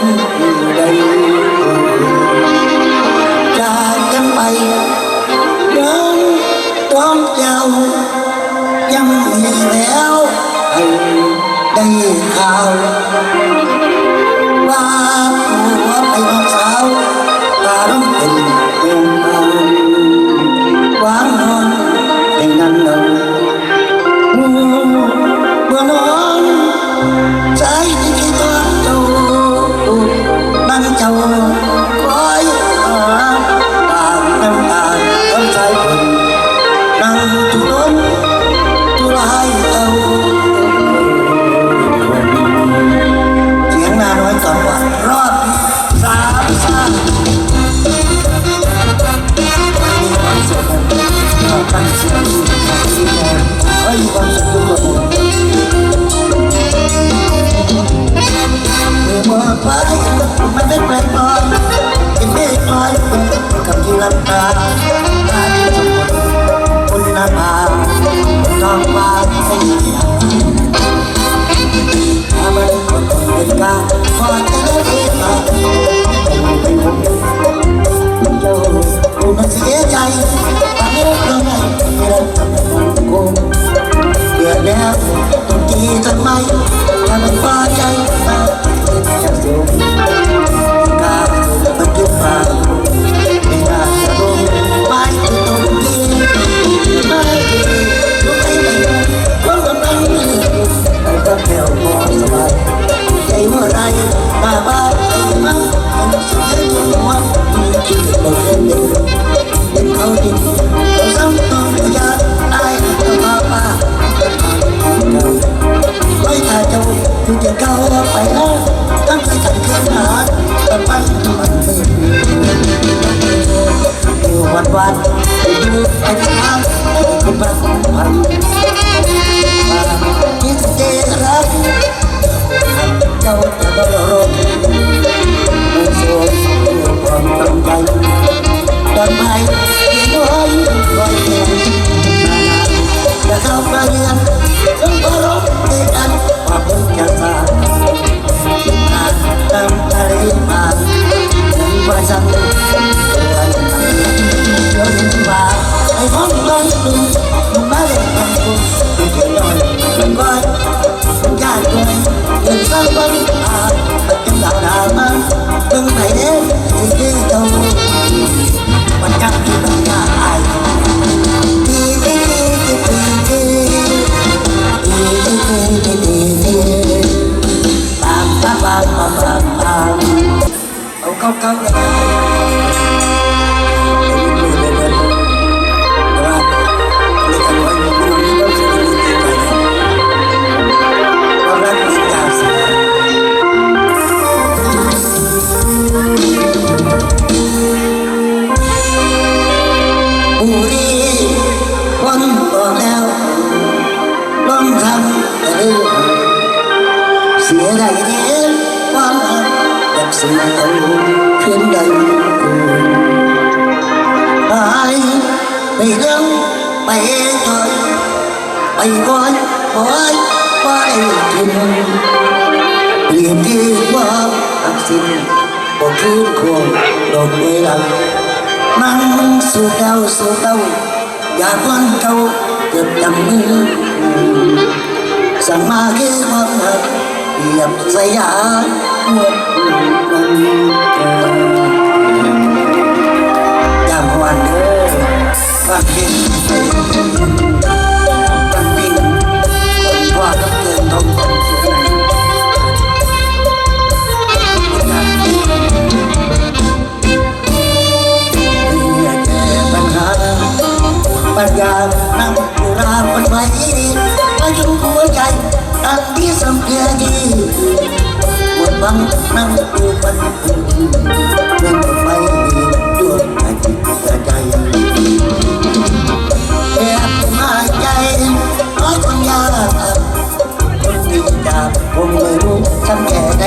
vẫn ở đây. Ra cánh bay đến đón chào nhằm hì léo ở đây khao สมัยเดหายไปเรื่อไปเถิไปวันหอยไปกินลี่ที่ว่าสินบอกคืนควงดอกเวลามันสู่เก้าสู่เก้าอย่าวันเก้าเก็บจำมือสั่มาคือความหักเหยียบสยาม what we've done. ลังนั่งดูบันทึกนั่งไปดวงจิตใจแอบมาใจน้อยคนยากคนมีดาบผมไม่รู้ทำแก่ใด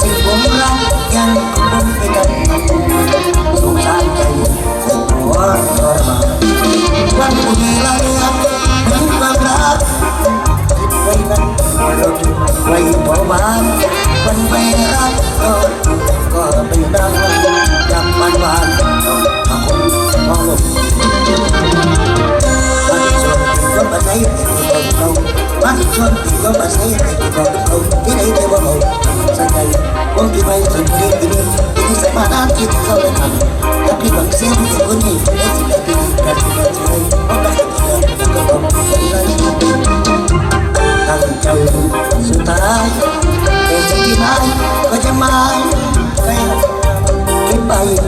สิ่งผมรักยังคงไป็นกันสงสารใจหัวทรมานวันผู้ใหญ่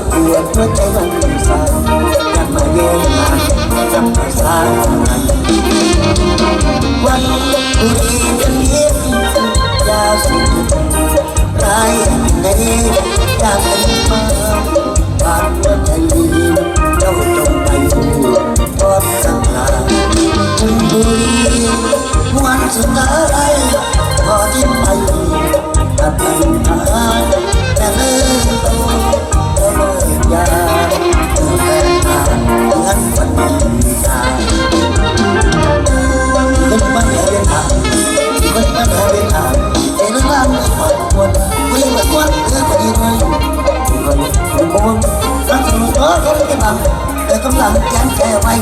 ไปวดหัวใจมันสั่นอยากมาเรียนมาจำภาษามันวันนี้จะเรียนยาวสุดร้ายในอยากเป็นมาบาดหัวใจลืมเจ้าจงไปดูอพบสักลาคุณบุรีวันสุดท้ายพอที่ไปตัดไปหาแต่เลิกตัว มาเออกำลังยันแกไว้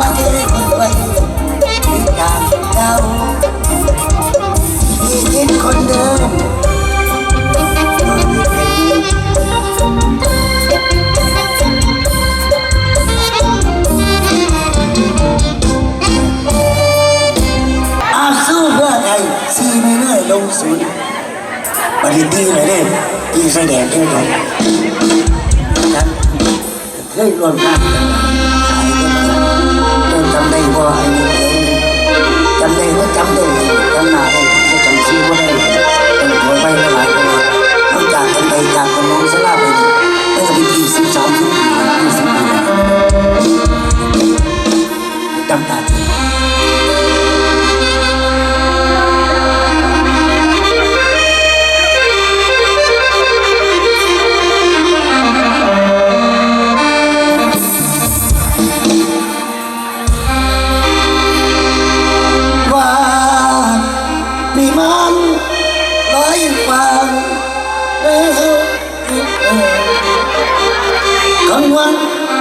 มาเรื่อยๆไว้ที่ทางเราที่ยินคนเดิมซีไม่เรื่อยลงสุดปฏิทินเลยเนี่ยตีแสดงด้วยกัน 你乱干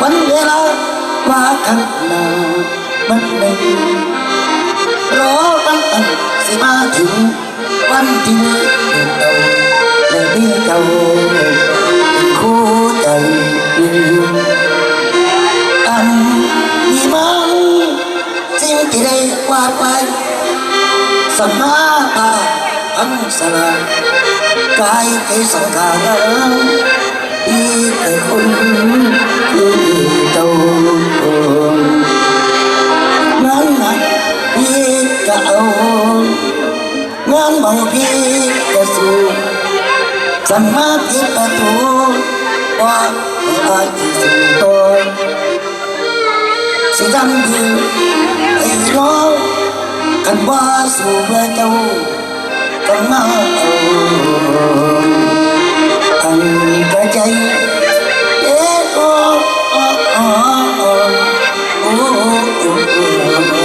ಮಂಗಳ ಮಾತನ್ನ ಮಂಡೈ ರೋ ಬಂತ ಸಿಮಾ ಜು ಬಂತಿ ರವಿ ಕೌ ಕೋತೈ ಅಂ ನಿಮಂ ಸಿಂತಿರೈ ವಾಪೈ ಸಮಾಪ ಹಂಸಲ ಕಾಯಿತೆ ಸಂಗಾರ Pikachu chẳng mắt Pikachu qua ai thì chúng tôi sự dám điều ấy đó cần qua dù với nhau chẳng mắt anh cái cháy để có Oh, oh, oh, oh, oh, oh, oh.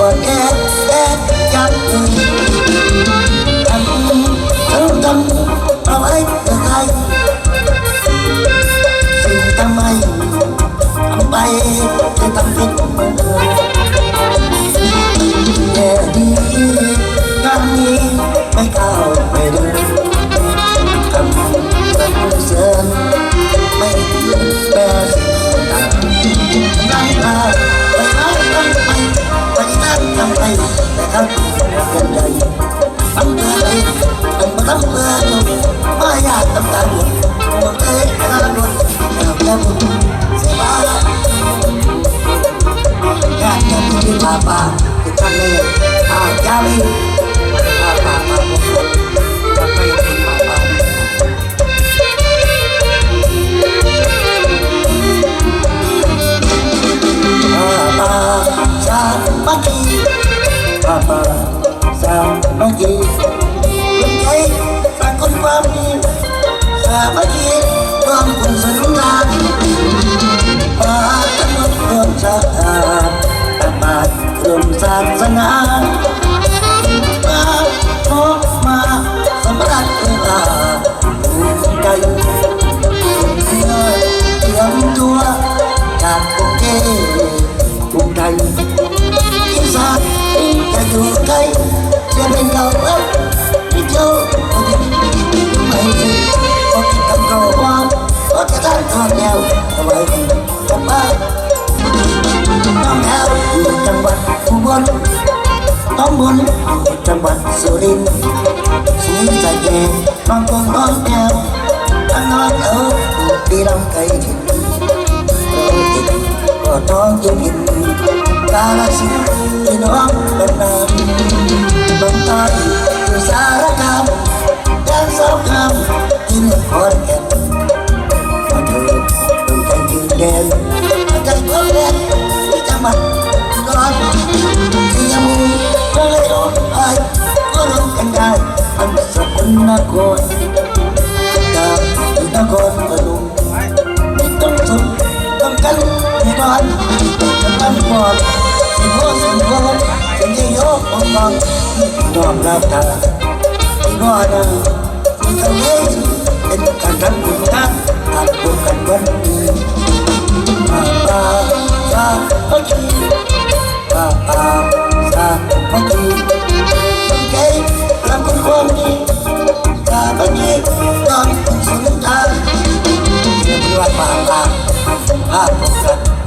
forget trong bạn rượu đêm xuống dài về mang cũng nói theo. Anh nói ở đi đông cây thịt rồi thịt có to kiếm thịt ta là xin thì nó lần nào bằng tay từ xa ra cao đến sau cam, tin là con đẹp, còn thử đừng thành như đen. Cắt con đen cái mặt. Con thì em muốn nó lấy đó ก็รู้กันได้มันสกลนคนตาเป็นนครพนมไม่ต้องชมต้องกันให้บ้านต้องกันก่อนสิบหัวสิบหัวสิบที่ยกของบังน้อมรับตาที่ว่านะที่ทำให้เป็นการรักคุณนะหากพบกันวันนี้มาบ้าบ้าโอเคบ้าบ้าบ้าโอเค ก็คงดีตาบันดีตามสุนทรเรียกว่าปากปากภาพของฉัน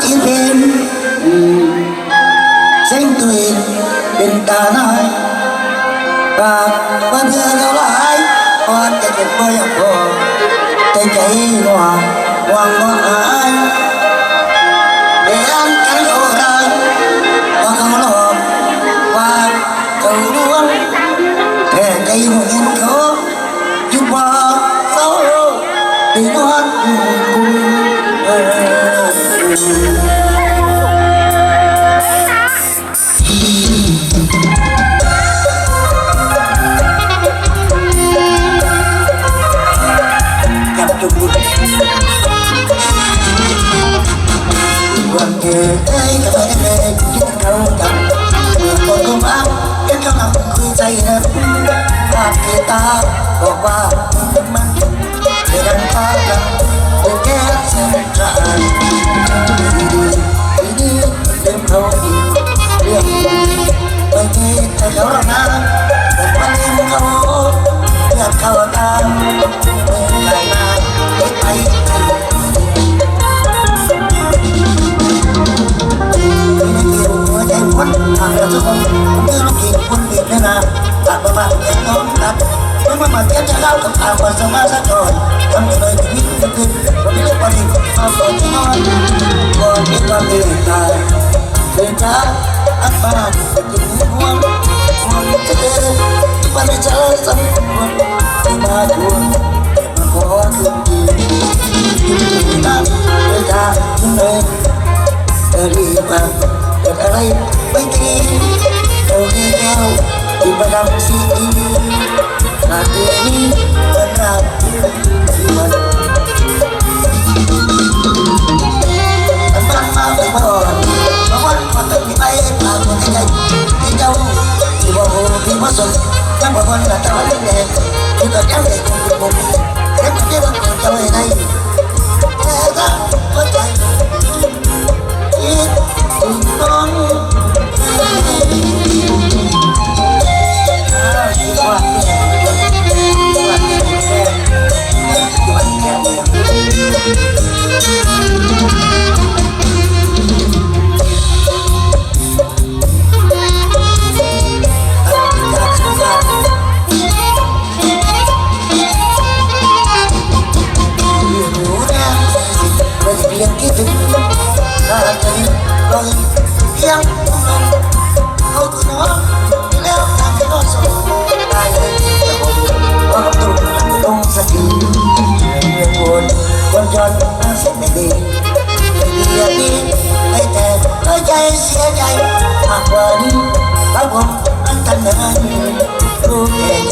chiến thêm xin tùy đến ta nay và quan thương nhau là ai hoàn cảnh tuyệt vời học hồ. Tên cái hòa hoàng ngọn ai. Để ăn cái lỗ ai và không lo và cầu đuông để cây một nhân cố giúp hòa sáu lô thì nó ăn Música ไม่ดีโอ้ยแก้วที่มาดำสีขาดเดือนนี้เดินทางที่มันมันมามาไปพอเพราะว่าพอตึงที่ไปตามคนที่ใจที่เจ้าที่ว่าโอ้ที่ว่าสนยังบอกว่าตาเล็กเล็กที่ตัวเจ้าเด็กคนบุก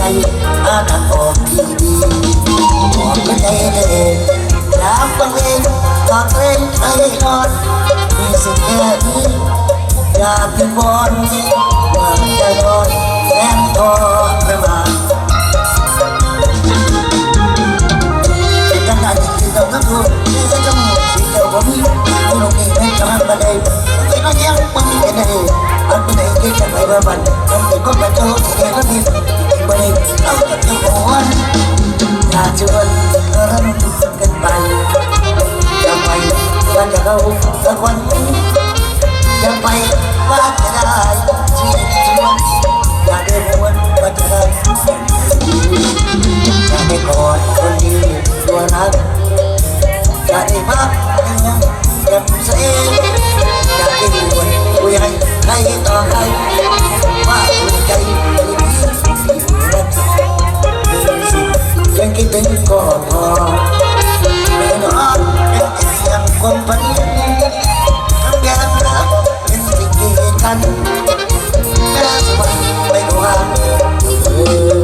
tay ta đã ôm đi đi một cái tay lên đã quăng lên và quên tay non vì sự nghe đi ra từ con và ta đôi em to mà mà đang lại thì đầu nó luôn đi ra trong một chỉ đầu bóng nhưng lúc này bên trong hàng bên đây cái nó nhé bóng bên đây anh bên đây cái chẳng phải ba vần anh chỉ có bạn cho thì nghe nó đi าณเป็นกันได้ที่เราต้องรู้ที่จะจมูกที่เราบ่มีที่เรามีไม่จะหันมาได้ไม่น้อยยังมันมีกันได้อันเป็นไหนที่จะไปบ้าบันมันเป็นคนประโจมที่เองก็มีที่บ่ได้เอาแต่จะหัวอย่าชวนรากันไปอย่าไปว่าจะเราสักวันอย่าไปว่าจะได้ชีวิตชวนอย่าได้หวนว่าจะได้อย่าได้กอดคนดีตัวรักอย่าได้พักยังยังเสียอยาได้หวนคุยให้ใครต่อใครว่าใจดี ยังคิดถึงก็พอไม่นอนยังจะเสียงความฝันทำอย่างรักเป็นสิ่งที่กันแม้สวรรค์ไม่กว่าเ